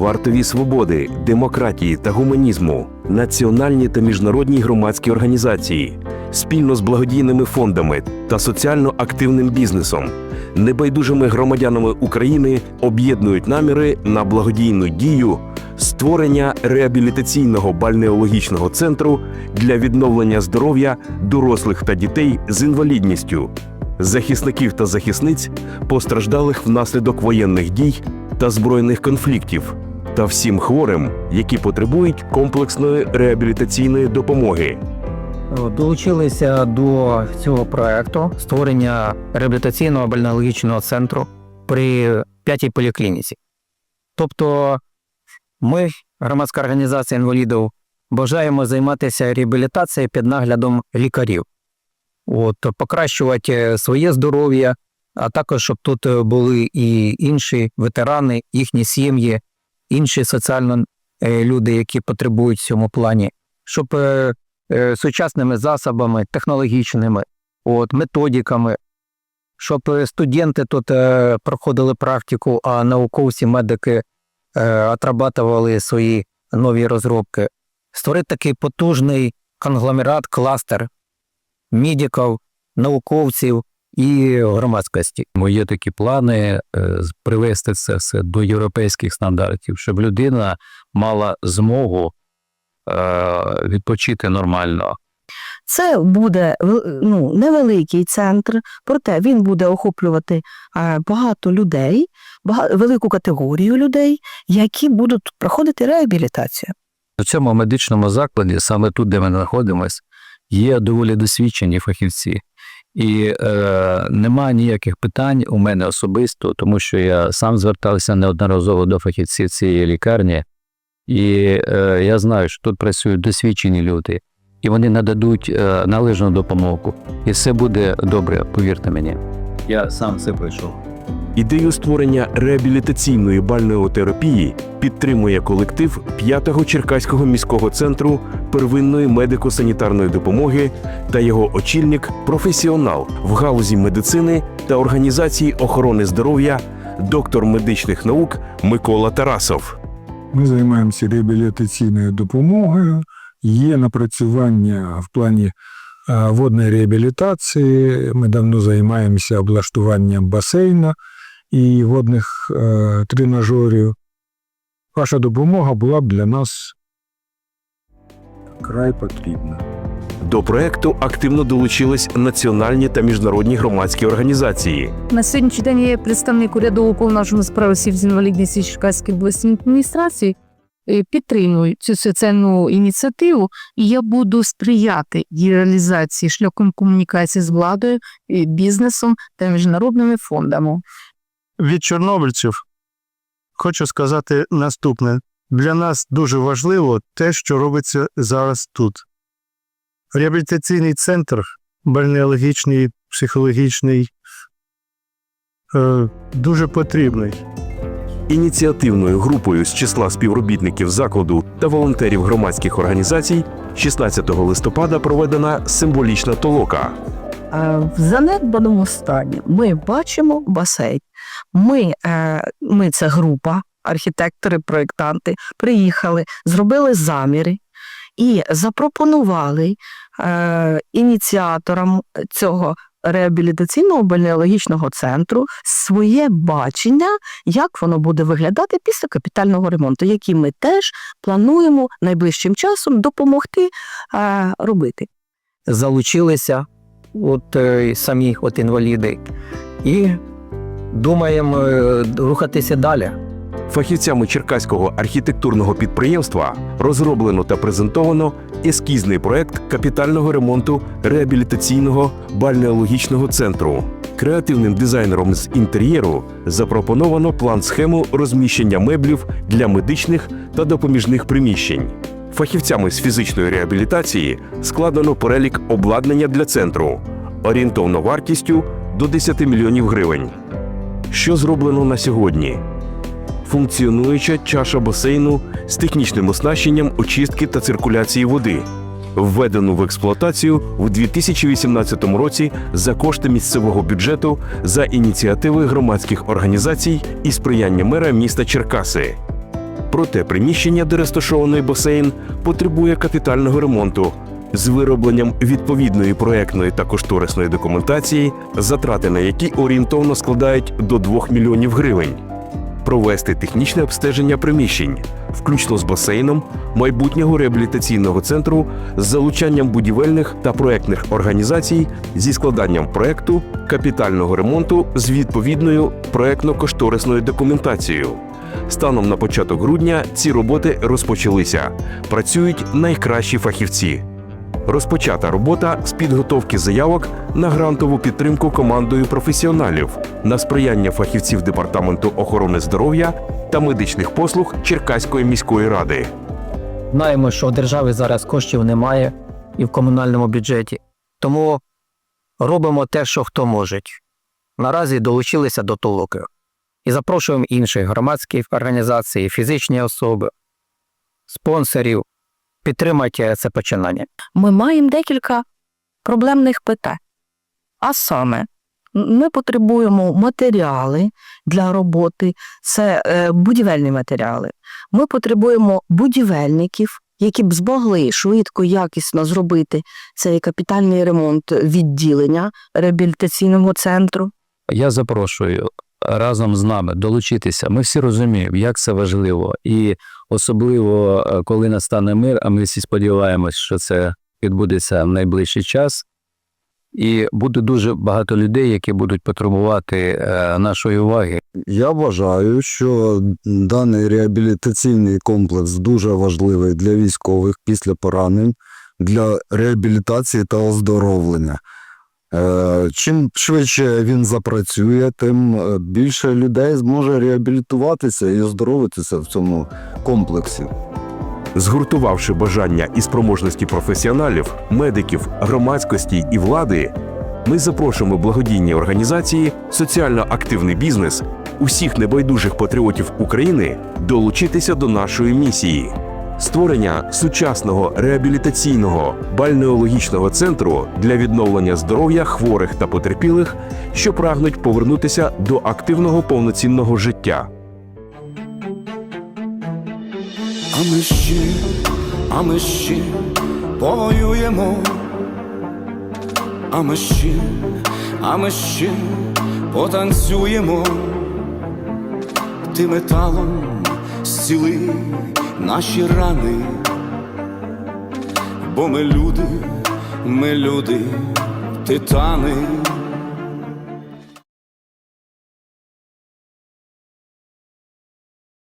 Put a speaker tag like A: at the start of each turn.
A: Вартові свободи, демократії та гуманізму, національні та міжнародні громадські організації, спільно з благодійними фондами та соціально активним бізнесом, небайдужими громадянами України об'єднують наміри на благодійну дію створення реабілітаційного бальнеологічного центру для відновлення здоров'я дорослих та дітей з інвалідністю, захисників та захисниць, постраждалих внаслідок воєнних дій та збройних конфліктів, та всім хворим, які потребують комплексної реабілітаційної допомоги.
B: Долучилися до цього проекту створення реабілітаційного бальнеологічного центру при п'ятій поліклініці. Тобто, ми, громадська організація інвалідів, бажаємо займатися реабілітацією під наглядом лікарів, От, покращувати своє здоров'я, а також щоб тут були і інші ветерани, їхні сім'ї, інші соціально е, люди, які потребують в цьому плані, щоб е, е, сучасними засобами, технологічними, от, методиками, щоб студенти тут проходили практику, а науковці, медики отрабатували свої нові розробки. Створити такий потужний конгломерат, кластер медиків, науковців і громадськості.
C: Є такі плани е, привести це все до європейських стандартів, щоб людина мала змогу е, відпочити нормально.
D: Це буде ну, невеликий центр, проте він буде охоплювати е, багато людей, бага- велику категорію людей, які будуть проходити реабілітацію.
C: У цьому медичному закладі, саме тут, де ми знаходимося, є доволі досвідчені фахівці. І е, немає ніяких питань у мене особисто, тому що я сам звертався неодноразово до фахівців цієї лікарні, і е, я знаю, що тут працюють досвідчені люди, і вони нададуть е, належну допомогу. І все буде добре, повірте мені. Я сам це пройшов.
A: Ідею створення реабілітаційної бальнеотерапії підтримує колектив 5-го Черкаського міського центру первинної медико-санітарної допомоги та його очільник, професіонал в галузі медицини та організації охорони здоров'я, доктор медичних наук Микола Тарасов.
E: Ми займаємося реабілітаційною допомогою. Є напрацювання в плані е, водної реабілітації. Ми давно займаємося облаштуванням басейну і водних е, тренажерів. Ваша допомога була б для нас край потрібна.
A: До проекту активно долучились національні та міжнародні громадські організації.
F: На сьогоднішній день є представник уряду уповноваженого справ осіб з інвалідністю Черкаської обласної адміністрації. Е, Підтримую цю соціальну ініціативу, і я буду сприяти її реалізації шляхом комунікації з владою, е, бізнесом та міжнародними фондами.
G: Від чорнобильців хочу сказати наступне. Для нас дуже важливо те, що робиться зараз тут. Реабілітаційний центр, бальнеологічний, психологічний, е, дуже потрібний.
A: Ініціативною групою з числа співробітників закладу та волонтерів громадських організацій 16 листопада проведена символічна толока.
D: Е, В занедбаному стані ми бачимо басейн. Ми, е, ми це група, архітектори, проєктанти, приїхали, зробили заміри і запропонували е, ініціаторам цього реабілітаційного бальнеологічного центру своє бачення, як воно буде виглядати після капітального ремонту, який ми теж плануємо найближчим часом допомогти е, робити.
B: Залучилися от, самі от інваліди і думаємо е, рухатися далі.
A: Фахівцями Черкаського архітектурного підприємства розроблено та презентовано ескізний проект капітального ремонту реабілітаційного бальнеологічного центру. Креативним дизайнером з інтер'єру запропоновано план схему розміщення меблів для медичних та допоміжних приміщень. Фахівцями з фізичної реабілітації складено перелік обладнання для центру орієнтовно вартістю до 10 мільйонів гривень. Що зроблено на сьогодні? Функціонуюча чаша басейну з технічним оснащенням очистки та циркуляції води, введену в експлуатацію в 2018 році за кошти місцевого бюджету за ініціативи громадських організацій і сприяння мера міста Черкаси. Проте приміщення, де розташований басейн, потребує капітального ремонту з виробленням відповідної проектної та кошторисної документації, затрати на які орієнтовно складають до 2 мільйонів гривень, провести технічне обстеження приміщень, включно з басейном майбутнього реабілітаційного центру з залучанням будівельних та проектних організацій зі складанням проекту капітального ремонту з відповідною проектно-кошторисною документацією. Станом на початок грудня ці роботи розпочалися. Працюють найкращі фахівці. Розпочата робота з підготовки заявок на грантову підтримку командою професіоналів на сприяння фахівців департаменту охорони здоров'я та медичних послуг Черкаської міської ради.
B: Знаємо, що у держави зараз коштів немає і в комунальному бюджеті. Тому робимо те, що хто може. Наразі долучилися до толоки. І запрошуємо інших громадських організацій, фізичні особи, спонсорів. Підтримайте це починання.
D: Ми маємо декілька проблемних питань. А саме, ми потребуємо матеріали для роботи, це е, будівельні матеріали. Ми потребуємо будівельників, які б змогли швидко, якісно зробити цей капітальний ремонт відділення реабілітаційного центру.
C: Я запрошую разом з нами долучитися. Ми всі розуміємо, як це важливо, і особливо е, коли настане мир, а ми всі сподіваємось, що це відбудеться в найближчий час. І буде дуже багато людей, які будуть потребувати е, нашої уваги.
H: Я вважаю, що даний реабілітаційний комплекс дуже важливий для військових після поранень, для реабілітації та оздоровлення. Е, Чим швидше він запрацює, тим е, більше людей зможе реабілітуватися і оздоровитися в цьому комплексі.
A: Згуртувавши бажання і спроможності професіоналів, медиків, громадськості і влади, ми запрошуємо благодійні організації, соціально активний бізнес, усіх небайдужих патріотів України долучитися до нашої місії. Створення сучасного реабілітаційного бальнеологічного центру для відновлення здоров'я хворих та потерпілих, що прагнуть повернутися до активного повноцінного життя.
I: А ми ще, а ми ще повоюємо, а ми ще, а ми ще потанцюємо, ти металом зціли наші рани, бо ми люди, ми люди, титани.